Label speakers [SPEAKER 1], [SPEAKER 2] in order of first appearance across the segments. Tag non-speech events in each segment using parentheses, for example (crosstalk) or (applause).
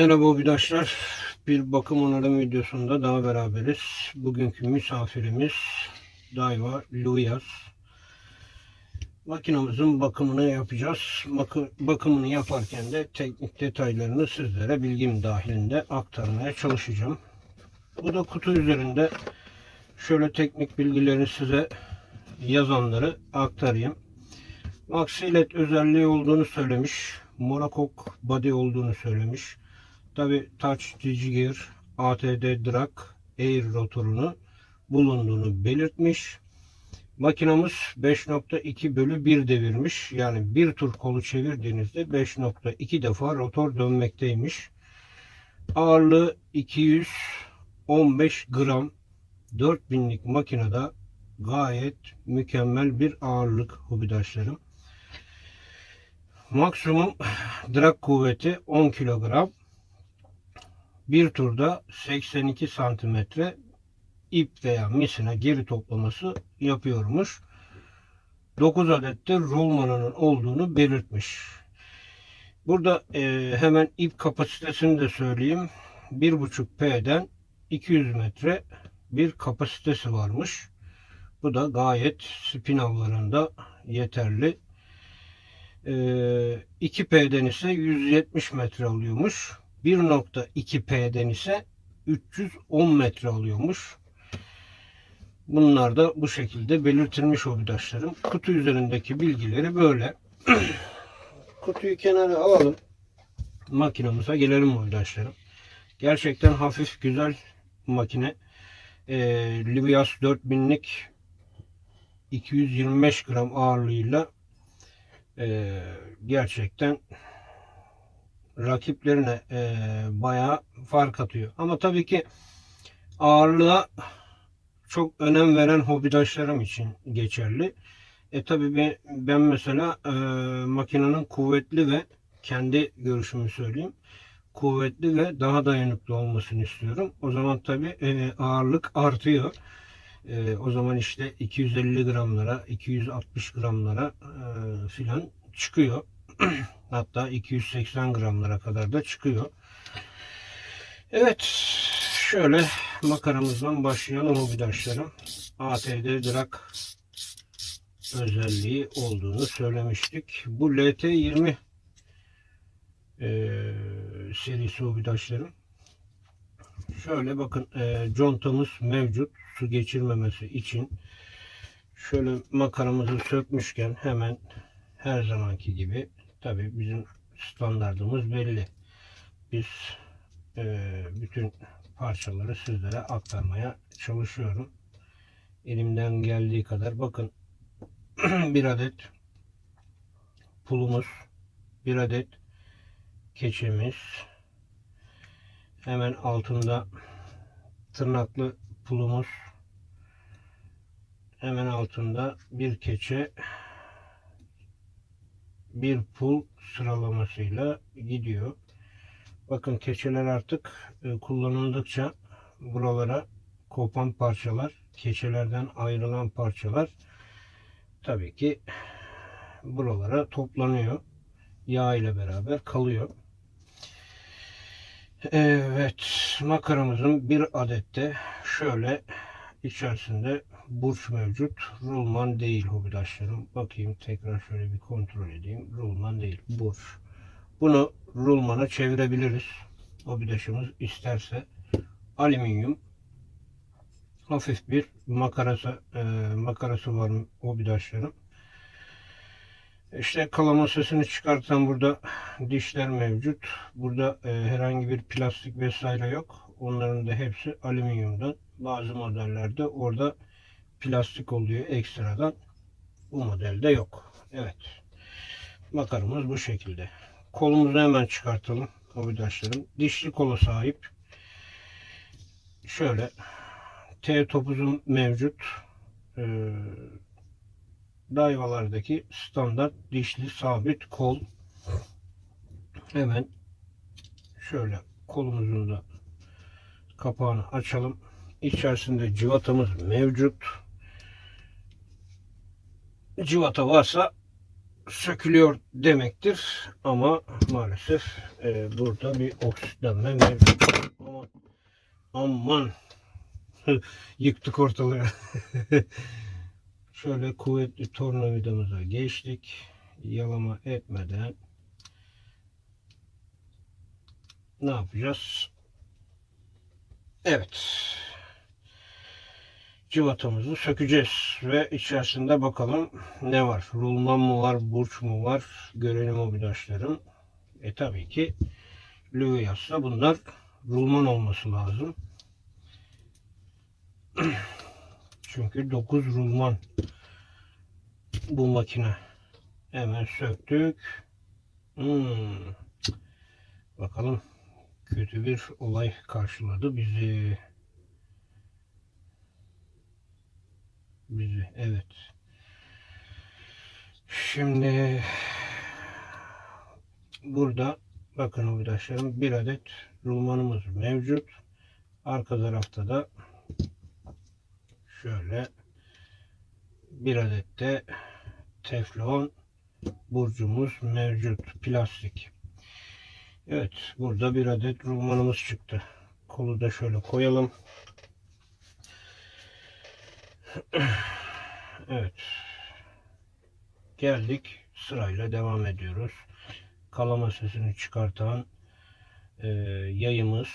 [SPEAKER 1] Merhaba arkadaşlar. Bir bakım onarım videosunda daha beraberiz. Bugünkü misafirimiz Daiwa Luyas. Makinamızın bakımını yapacağız. Bakı- bakımını yaparken de teknik detaylarını sizlere bilgim dahilinde aktarmaya çalışacağım. Bu da kutu üzerinde şöyle teknik bilgileri size yazanları aktarayım. Maxilet özelliği olduğunu söylemiş. Morakok body olduğunu söylemiş. Tabi Touch Digigear ATD Drag Air rotorunu bulunduğunu belirtmiş. Makinamız 5.2 bölü 1 devirmiş. Yani bir tur kolu çevirdiğinizde 5.2 defa rotor dönmekteymiş. Ağırlığı 215 gram 4000'lik makinede gayet mükemmel bir ağırlık hobidaşlarım. Maksimum drag kuvveti 10 kilogram. Bir turda 82 santimetre ip veya misine geri toplaması yapıyormuş. 9 adet de rulmanının olduğunu belirtmiş. Burada e, hemen ip kapasitesini de söyleyeyim. 1.5 P'den 200 metre bir kapasitesi varmış. Bu da gayet spin avlarında yeterli. E, 2P'den ise 170 metre alıyormuş. 1.2P'den ise 310 metre alıyormuş. Bunlar da bu şekilde belirtilmiş hobidaşlarım. Kutu üzerindeki bilgileri böyle. (clears throat) Kutuyu kenara alalım. Makinamıza gelelim hobidaşlarım. Gerçekten hafif güzel makine. Ee, Livias 4000'lik 225 gram ağırlığıyla ee, gerçekten rakiplerine e, bayağı fark atıyor. Ama tabii ki ağırlığa çok önem veren hobidaşlarım için geçerli. E tabii ben, ben mesela e, makinenin kuvvetli ve kendi görüşümü söyleyeyim. Kuvvetli ve daha dayanıklı olmasını istiyorum. O zaman tabii e, ağırlık artıyor. E, o zaman işte 250 gramlara, 260 gramlara e, filan çıkıyor. (clears throat) Hatta 280 gramlara kadar da çıkıyor. Evet. Şöyle makaramızdan başlayalım hobidaşlarım. ATD Drag özelliği olduğunu söylemiştik. Bu LT20 e, serisi hobidaşlarım. Şöyle bakın e, contamız mevcut. Su geçirmemesi için şöyle makaramızı sökmüşken hemen her zamanki gibi Tabi bizim standartımız belli. Biz e, bütün parçaları sizlere aktarmaya çalışıyorum. Elimden geldiği kadar bakın (clears throat) bir adet pulumuz, bir adet keçemiz, hemen altında tırnaklı pulumuz, hemen altında bir keçe, bir pul sıralamasıyla gidiyor. Bakın keçeler artık e, kullanıldıkça buralara kopan parçalar, keçelerden ayrılan parçalar tabii ki buralara toplanıyor. Yağ ile beraber kalıyor. Evet, makaramızın bir adette şöyle içerisinde burç mevcut. Rulman değil hobidaşlarım. Bakayım tekrar şöyle bir kontrol edeyim. Rulman değil. Burç. Bunu rulmana çevirebiliriz. Hobidaşımız isterse. Alüminyum. Hafif bir makarası, e, makarası var hobidaşlarım. İşte kalama sesini çıkartan burada dişler mevcut. Burada e, herhangi bir plastik vesaire yok. Onların da hepsi alüminyumdan. Bazı modellerde orada plastik oluyor ekstradan. Bu modelde yok. Evet. Makaramız bu şekilde. Kolumuzu hemen çıkartalım. Hobidaşlarım. Dişli kola sahip. Şöyle T topuzum mevcut. Ee, Daiwalardaki standart dişli sabit kol. Hemen şöyle kolumuzun da kapağını açalım. İçerisinde cıvatamız mevcut. Cıvata varsa sökülüyor demektir. Ama maalesef e, burada bir oksitlenme mevcut. Aman, aman. (laughs) yıktık ortalığı. (laughs) Şöyle kuvvetli tornavidamıza geçtik. Yalama etmeden ne yapacağız? Evet. Civatamızı sökeceğiz ve içerisinde bakalım ne var? Rulman mı var, burç mu var? Görelim o bidaşlarım. E tabii ki Lüveyas'ta bunlar rulman olması lazım. (clears throat) Çünkü 9 rulman bu makine. Hemen söktük. Hmm. Bakalım kötü bir olay karşıladı bizi. Bizi evet. Şimdi burada bakın arkadaşlarım bir adet rulmanımız mevcut. Arka tarafta da şöyle bir adet de teflon burcumuz mevcut plastik. Evet burada bir adet rulmanımız çıktı. Kolu da şöyle koyalım. (clears throat) Evet. Geldik. Sırayla devam ediyoruz. Kalama sesini çıkartan e, yayımız,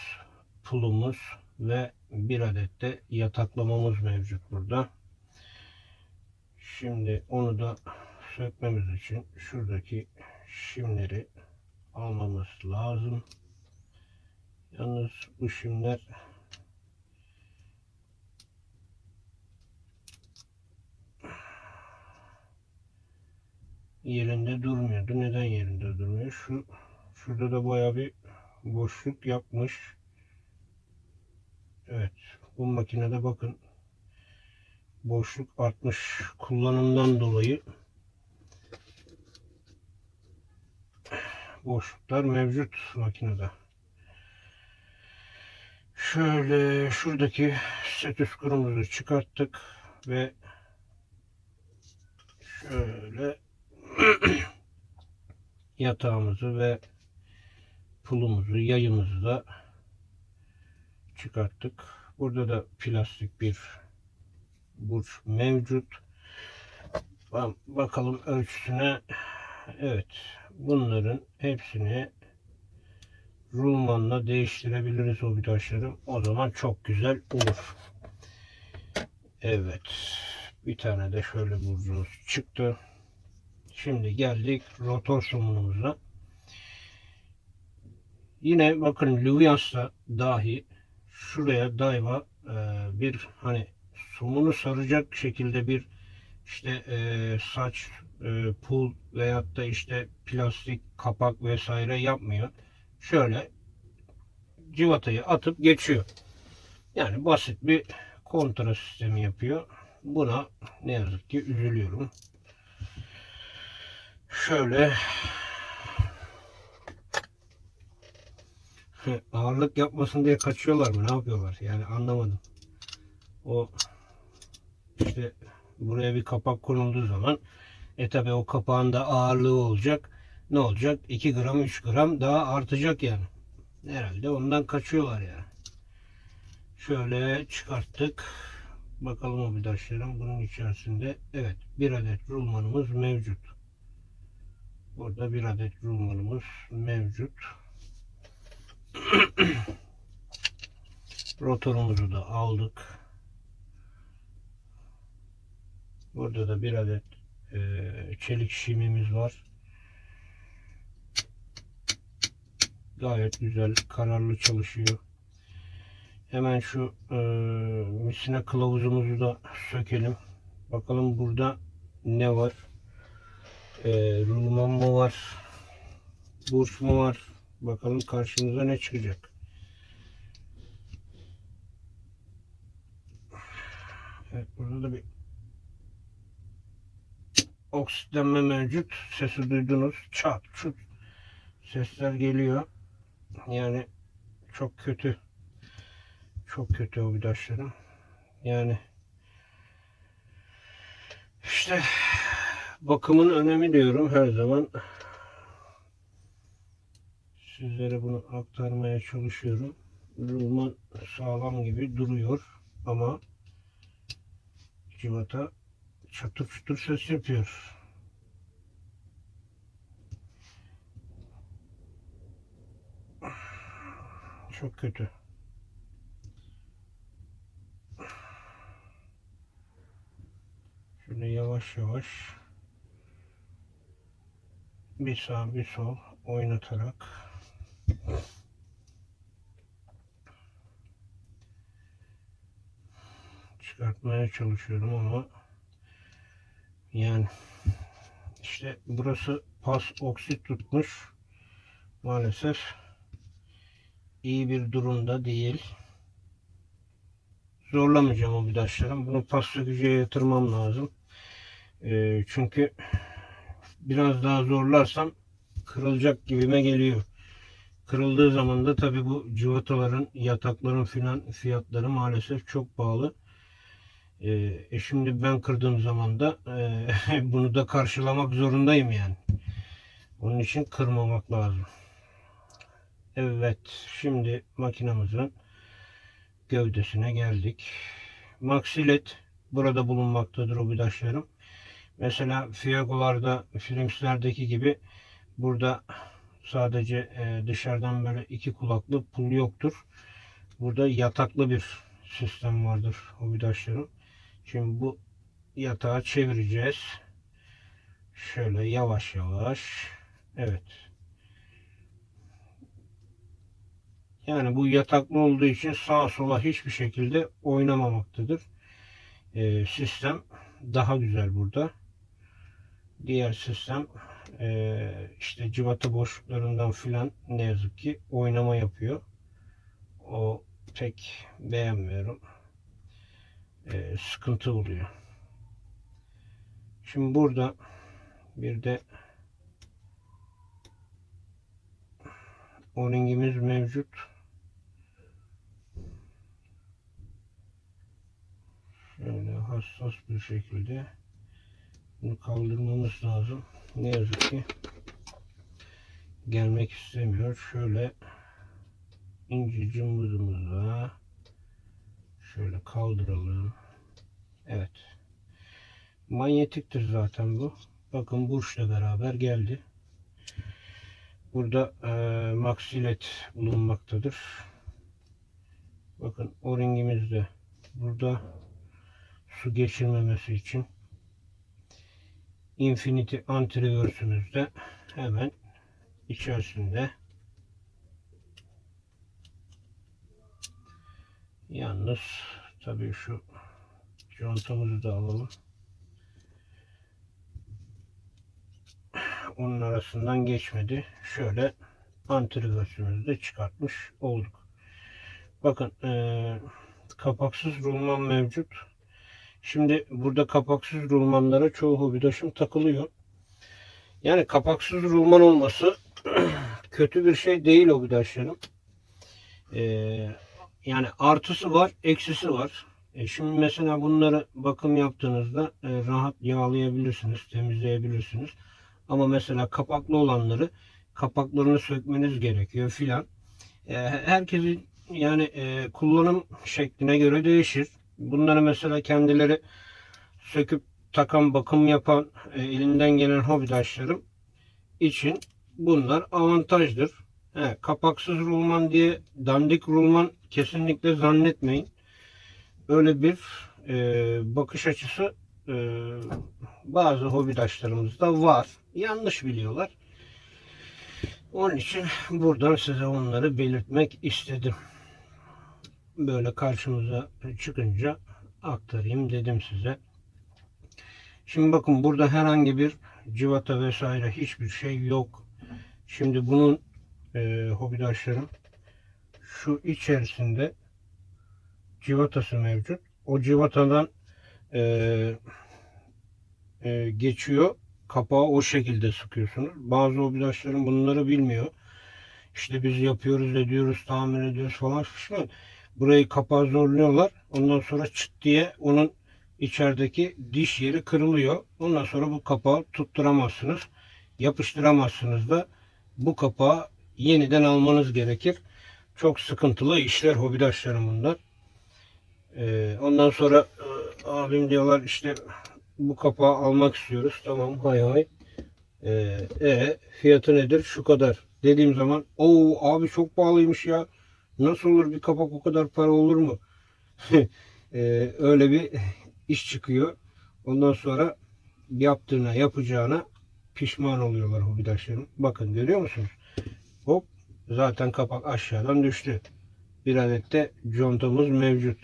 [SPEAKER 1] pulumuz ve bir adet de yataklamamız mevcut burada. Şimdi onu da sökmemiz için şuradaki şimleri almamız lazım. Yalnız bu şimler yerinde durmuyordu. Neden yerinde durmuyor? Şu şurada da baya bir boşluk yapmış. Evet. Bu makinede bakın boşluk artmış kullanımdan dolayı boşluklar mevcut makinede. Şöyle şuradaki set kurumuzu çıkarttık ve şöyle (clears throat) yatağımızı ve pulumuzu, yayımızı da çıkarttık. Burada da plastik bir burç mevcut. Bakalım ölçüsüne. Evet. Bunların hepsini rulmanla değiştirebiliriz o vidaşları. O zaman çok güzel olur. Evet. Bir tane de şöyle burcumuz çıktı. Şimdi geldik rotor somunumuza. Yine bakın Lüvyas'ta dahi şuraya dayva e, bir hani somunu saracak şekilde bir işte e, saç e, pul veyahut da işte plastik kapak vesaire yapmıyor. Şöyle civatayı atıp geçiyor. Yani basit bir kontra sistemi yapıyor. Buna ne yazık ki üzülüyorum. Şöyle ağırlık yapmasın diye kaçıyorlar mı? Ne yapıyorlar? Yani anlamadım. O işte buraya bir kapak konulduğu zaman e tabi o kapağın da ağırlığı olacak. Ne olacak? 2 gram 3 gram daha artacak yani. Herhalde ondan kaçıyorlar yani. Şöyle çıkarttık. Bakalım o bidaşlarım bunun içerisinde. Evet bir adet rulmanımız mevcut. Burada bir adet rulmanımız mevcut. (clears throat) Rotorumuzu da aldık. Burada da bir adet çelik şimimiz var. Gayet güzel, kararlı çalışıyor. Hemen şu e, misine kılavuzumuzu da sökelim. Bakalım burada ne var? E, rulman mı var? Burç mu var? Bakalım karşımıza ne çıkacak. Evet burada da bir oksitlenme mevcut. Sesi duydunuz. Çat çut sesler geliyor. Yani çok kötü. Çok kötü o vidaşlarım. Yani işte bakımın önemi diyorum her zaman. Sizlere bunu aktarmaya çalışıyorum. Rulman sağlam gibi duruyor ama civata çatır çutur ses yapıyor. Çok kötü. Şöyle yavaş yavaş bir sağ bir sol oynatarak çıkartmaya çalışıyorum ama yani işte burası pas oksit tutmuş. Maalesef iyi bir durumda değil. Zorlamayacağım o vidaçlarım bunu pas sökücüye yatırmam lazım. Ee, çünkü biraz daha zorlarsam kırılacak gibime geliyor. Kırıldığı zaman da tabi bu civataların yatakların filan fiyatları maalesef çok pahalı ee, e şimdi ben kırdığım zaman da e, (laughs) bunu da karşılamak zorundayım yani. Onun için kırmamak lazım. Evet, şimdi makinamızın gövdesine geldik. Maxilet burada bulunmaktadır o bidaşlarım. Mesela Fiago'larda, Philips'lerdeki gibi burada sadece e, dışarıdan böyle iki kulaklı pul yoktur. Burada yataklı bir sistem vardır o bidaşların. Şimdi bu yatağı çevireceğiz. Şöyle yavaş yavaş. Evet. Yani bu yataklı olduğu için sağa sola hiçbir şekilde oynamamaktadır. Ee, sistem daha güzel burada. Diğer sistem e, işte civata boşluklarından filan ne yazık ki oynama yapıyor. O pek beğenmiyorum e, sıkıntı oluyor. Şimdi burada bir de o-ringimiz mevcut. Şöyle hassas bir şekilde bunu kaldırmamız lazım. Ne yazık ki gelmek istemiyor. Şöyle ince cımbızımızla Şöyle kaldıralım. Evet. Manyetiktir zaten bu. Bakın burçla beraber geldi. Burada e, maksilet bulunmaktadır. Bakın o-ringimiz de burada su geçirmemesi için Infinity anti-reverse'ümüz de hemen içerisinde. Yalnız tabii şu contamızı da alalım. Onun arasından geçmedi. Şöyle antrigosumuzu da çıkartmış olduk. Bakın ee, kapaksız rulman mevcut. Şimdi burada kapaksız rulmanlara çoğu hobidaşım takılıyor. Yani kapaksız rulman olması (clears throat) kötü bir şey değil hobidaşlarım. Eee yani artısı var, eksisi var. E şimdi mesela bunları bakım yaptığınızda e, rahat yağlayabilirsiniz, temizleyebilirsiniz. Ama mesela kapaklı olanları kapaklarını sökmeniz gerekiyor filan. E, herkesin yani e, kullanım şekline göre değişir. Bunları mesela kendileri söküp takan, bakım yapan e, elinden gelen hobidaşlarım için bunlar avantajdır. He, kapaksız rulman diye dandik rulman kesinlikle zannetmeyin. Öyle bir e, bakış açısı e, bazı hobidaşlarımızda var. Yanlış biliyorlar. Onun için buradan size onları belirtmek istedim. Böyle karşımıza çıkınca aktarayım dedim size. Şimdi bakın burada herhangi bir civata vesaire hiçbir şey yok. Şimdi bunun e, hobidaşlarım şu içerisinde civatası mevcut. O civatadan e, e, geçiyor. Kapağı o şekilde sıkıyorsunuz. Bazı hobidaşlarım bunları bilmiyor. İşte biz yapıyoruz, ediyoruz, tamir ediyoruz falan fişman. Burayı kapağı zorluyorlar. Ondan sonra çıt diye onun içerideki diş yeri kırılıyor. Ondan sonra bu kapağı tutturamazsınız. Yapıştıramazsınız da bu kapağı yeniden almanız gerekir. Çok sıkıntılı işler hobidaşlarım bunlar. Ee, ondan sonra e, abim diyorlar işte bu kapağı almak istiyoruz. Tamam hay hay. Ee, e, fiyatı nedir? Şu kadar. Dediğim zaman o abi çok pahalıymış ya. Nasıl olur bir kapak o kadar para olur mu? (laughs) Ee, öyle bir iş çıkıyor. Ondan sonra yaptığına yapacağına pişman oluyorlar hobidaşlarım. Bakın görüyor musunuz? Hop zaten kapak aşağıdan düştü. Bir adet de contamız mevcut.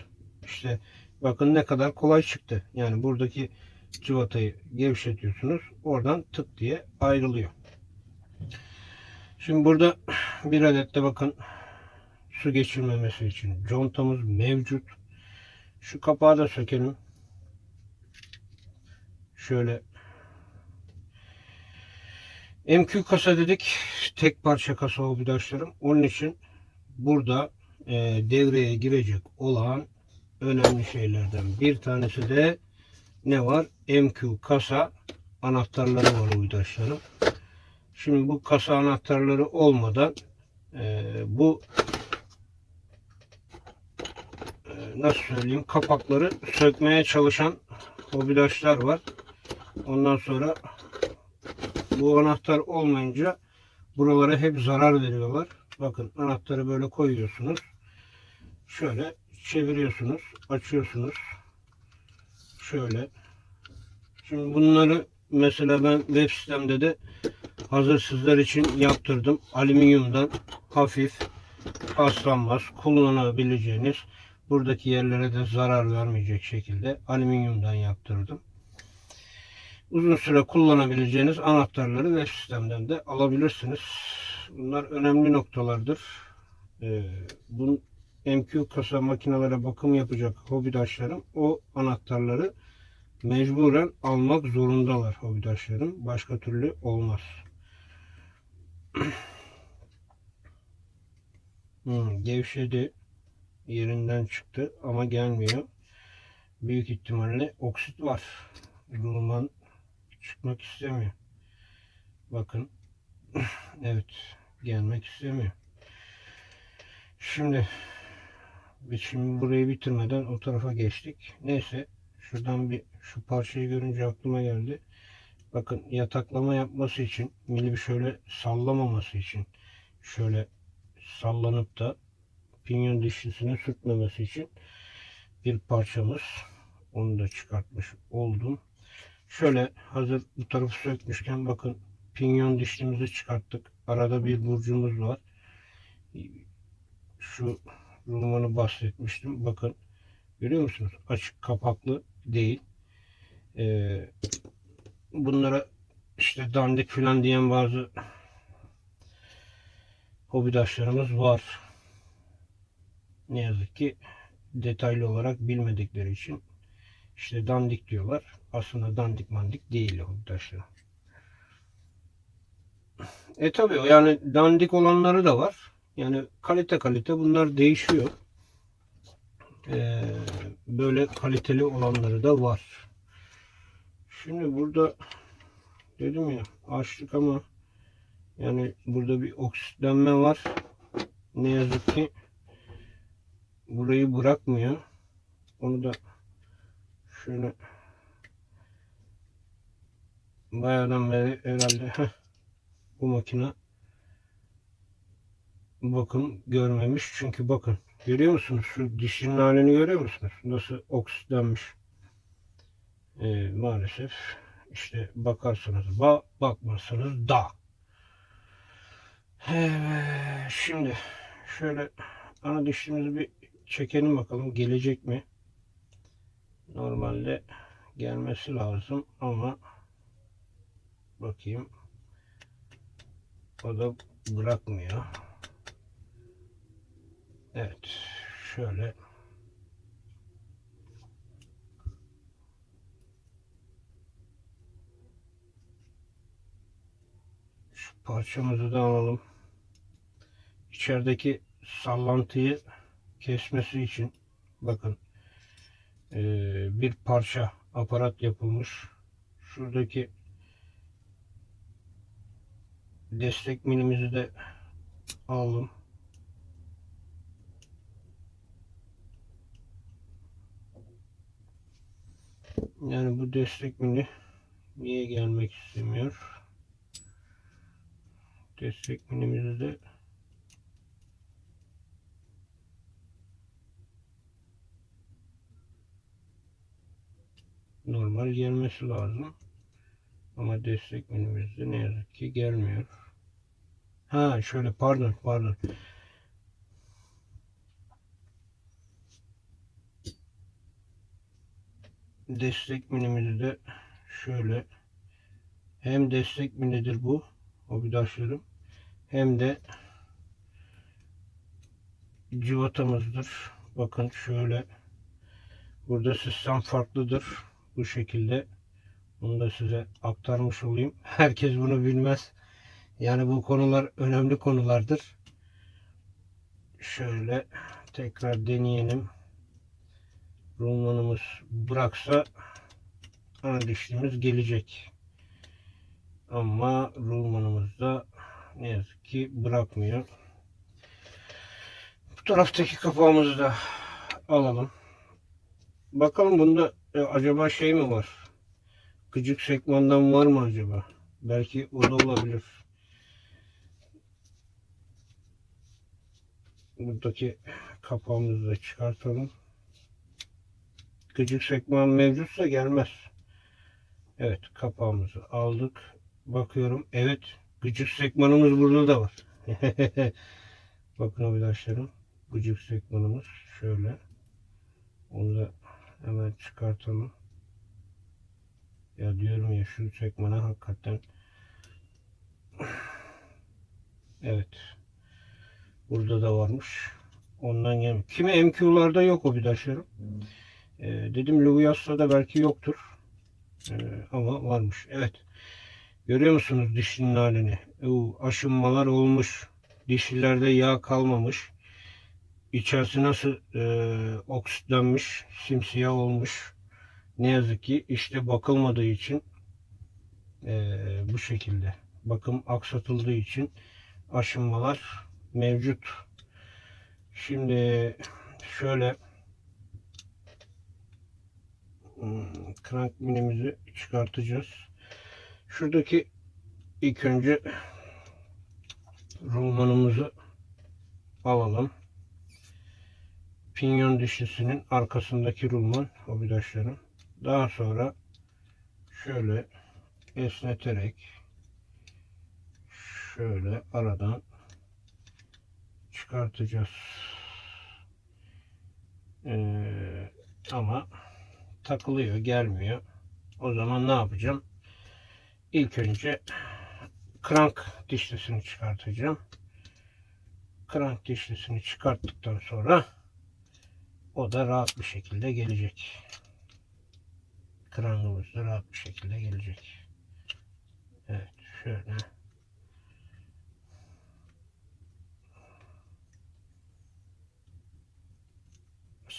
[SPEAKER 1] İşte bakın ne kadar kolay çıktı. Yani buradaki cıvatayı gevşetiyorsunuz. Oradan tık diye ayrılıyor. Şimdi burada bir adet de bakın su geçirmemesi için contamız mevcut. Şu kapağı da sökelim. Şöyle MQ kasa dedik. Tek parça kasa hobidaşlarım. Onun için burada e, devreye girecek olan önemli şeylerden bir tanesi de ne var? MQ kasa anahtarları var hobidaşlarım. Şimdi bu kasa anahtarları olmadan e, bu e, nasıl söyleyeyim kapakları sökmeye çalışan hobidaşlar var. Ondan sonra bu anahtar olmayınca buralara hep zarar veriyorlar. Bakın anahtarı böyle koyuyorsunuz. Şöyle çeviriyorsunuz. Açıyorsunuz. Şöyle. Şimdi bunları mesela ben web sitemde de hazır sizler için yaptırdım. Alüminyumdan hafif paslanmaz kullanabileceğiniz buradaki yerlere de zarar vermeyecek şekilde alüminyumdan yaptırdım uzun süre kullanabileceğiniz anahtarları web sistemden de alabilirsiniz. Bunlar önemli noktalardır. Ee, bu MQ kasa makinelere bakım yapacak hobidaşlarım o anahtarları mecburen almak zorundalar hobidaşlarım. Başka türlü olmaz. (clears throat) hmm, gevşedi. Yerinden çıktı ama gelmiyor. Büyük ihtimalle oksit var. Rulman çıkmak istemiyor. Bakın. (clears throat) evet. Gelmek istemiyor. Şimdi biz şimdi burayı bitirmeden o tarafa geçtik. Neyse. Şuradan bir şu parçayı görünce aklıma geldi. Bakın yataklama yapması için mili bir şöyle sallamaması için şöyle sallanıp da pinyon dişlisine sürtmemesi için bir parçamız onu da çıkartmış oldum. Şöyle hazır bu tarafı sökmüşken bakın pinyon dişlimizi çıkarttık. Arada bir burcumuz var. Şu rulmanı bahsetmiştim. Bakın görüyor musunuz? Açık kapaklı değil. Ee, bunlara işte dandik filan diyen bazı hobidaşlarımız var. Ne yazık ki detaylı olarak bilmedikleri için işte dandik diyorlar. Aslında dandik mandik değil arkadaşlar. E tabi yani dandik olanları da var. Yani kalite kalite bunlar değişiyor. Ee, böyle kaliteli olanları da var. Şimdi burada dedim ya açtık ama yani burada bir oksitlenme var. Ne yazık ki burayı bırakmıyor. Onu da şöyle bayağıdan beri herhalde heh, bu makine bakın görmemiş. Çünkü bakın görüyor musunuz? Şu dişinin halini görüyor musunuz? Nasıl oksitlenmiş. Ee, maalesef işte bakarsanız ba bakmazsanız da. Evet, şimdi şöyle ana dişimizi bir çekelim bakalım gelecek mi? Normalde gelmesi lazım ama bakayım o da bırakmıyor. Evet şöyle şu parçamızı da alalım. İçerideki sallantıyı kesmesi için bakın bir parça aparat yapılmış. Şuradaki destek minimizi de aldım. Yani bu destek mini niye gelmek istemiyor? Destek minimizi de normal gelmesi lazım. Ama destek menümüzde ne yazık ki gelmiyor. Ha şöyle pardon pardon. Destek menümüzü de şöyle hem destek minidir bu hobidaşlarım hem de civatamızdır. Bakın şöyle burada sistem farklıdır. Bu şekilde bunu da size aktarmış olayım. (laughs) Herkes bunu bilmez. Yani bu konular önemli konulardır. Şöyle tekrar deneyelim. Rulmanımız bıraksa ana dişlimiz gelecek. Ama rulmanımız da ne yazık ki bırakmıyor. Bu taraftaki kapağımızı da alalım. Bakalım bunda e, acaba şey mi var? Gıcık sekmandan var mı acaba? Belki o da olabilir. Buradaki kapağımızı da çıkartalım. Gıcık sekman mevcutsa gelmez. Evet kapağımızı aldık. Bakıyorum. Evet gıcık sekmanımız burada da var. (laughs) Bakın arkadaşlarım. Gıcık sekmanımız şöyle. Onu da hemen çıkartalım. Ya diyorum ya şu sekmana hakikaten Evet. Burada da varmış. Ondan gel. Kimi MQ'larda yok o bidaşlarım. Ee, dedim Luvias'ta belki yoktur. Ee, ama varmış. Evet. Görüyor musunuz dişinin halini? Oo, aşınmalar olmuş. Dişilerde yağ kalmamış. İçerisi nasıl e, oksitlenmiş, simsiyah olmuş. Ne yazık ki işte bakılmadığı için e, bu şekilde. Bakım aksatıldığı için aşınmalar mevcut. Şimdi şöyle hmm, crank minimizi çıkartacağız. Şuradaki ilk önce rulmanımızı alalım. Pinyon dişlisinin arkasındaki rulman hobidaşlarım. Daha sonra şöyle esneterek şöyle aradan çıkartacağız. Ee, ama takılıyor, gelmiyor. O zaman ne yapacağım? İlk önce krank dişlisini çıkartacağım. Krank dişlisini çıkarttıktan sonra o da rahat bir şekilde gelecek. Krangımız da rahat bir şekilde gelecek. Evet şöyle.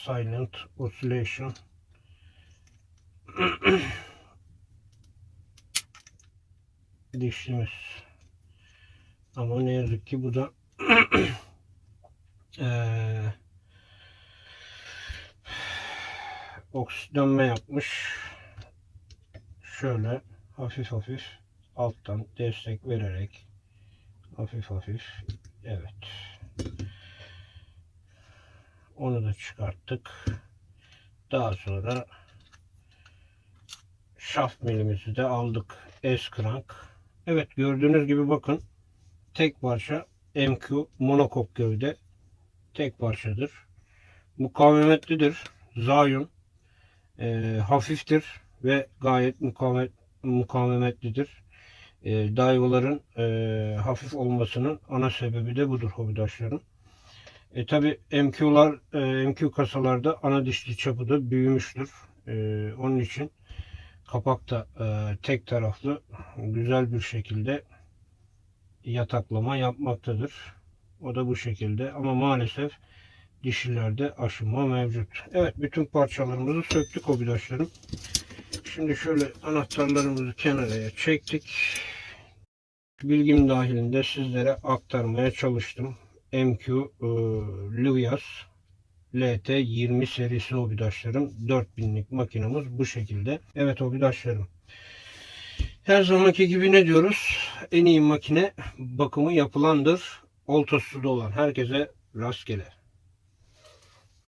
[SPEAKER 1] Silent Oscillation dişlimiz. Ama ne yazık ki bu da (clears throat) eee oksitlenme yapmış. Şöyle hafif hafif alttan destek vererek hafif hafif evet onu da çıkarttık. Daha sonra şaft milimizi de aldık. S crank. Evet gördüğünüz gibi bakın tek parça MQ monokok gövde tek parçadır. Mukavemetlidir. Zayun e, hafiftir ve gayet mukavemet, mukavemetlidir. E, dayıların e, hafif olmasının ana sebebi de budur hobidaşlarım. E tabi MQ'lar, e, MQ kasalarda ana dişli çapı da büyümüştür. E, onun için kapak da e, tek taraflı güzel bir şekilde yataklama yapmaktadır. O da bu şekilde ama maalesef dişilerde aşınma mevcut. Evet bütün parçalarımızı söktük hobidaşlarım. Şimdi şöyle anahtarlarımızı kenaraya çektik. Bilgim dahilinde sizlere aktarmaya çalıştım. MQ e, Luvias LT 20 serisi hobidaşlarım. 4000'lik makinamız bu şekilde. Evet hobidaşlarım. Her zamanki gibi ne diyoruz? En iyi makine bakımı yapılandır. Oltası olan herkese rastgele.